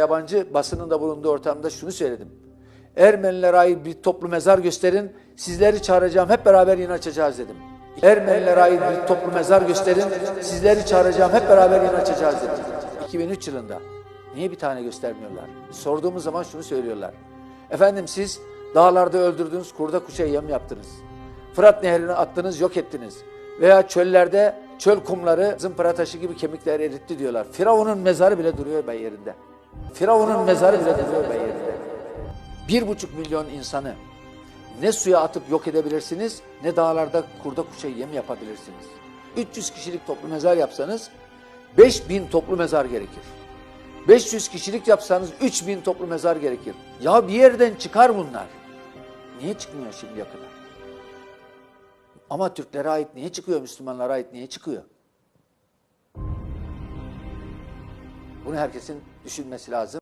Yabancı basının da bulunduğu ortamda şunu söyledim. Ermenilere ait bir toplu mezar gösterin, sizleri çağıracağım, hep beraber yine açacağız dedim. Ermenilere ait bir toplu mezar gösterin, sizleri çağıracağım, hep beraber yine açacağız dedim. 2003 yılında. Niye bir tane göstermiyorlar? Sorduğumuz zaman şunu söylüyorlar. Efendim siz dağlarda öldürdünüz, kurda kuşa yem yaptınız. Fırat nehrine attınız, yok ettiniz. Veya çöllerde çöl kumları zımpara taşı gibi kemikler eritti diyorlar. Firavun'un mezarı bile duruyor be yerinde. Firavun'un mezarı bile duruyor yerinde. Bir buçuk milyon insanı ne suya atıp yok edebilirsiniz ne dağlarda kurda kuşa yem yapabilirsiniz. 300 kişilik toplu mezar yapsanız 5000 toplu mezar gerekir. 500 kişilik yapsanız 3000 toplu mezar gerekir. Ya bir yerden çıkar bunlar. Niye çıkmıyor şimdiye kadar? Ama Türklere ait niye çıkıyor, Müslümanlara ait niye çıkıyor? Bunu herkesin düşünmesi lazım.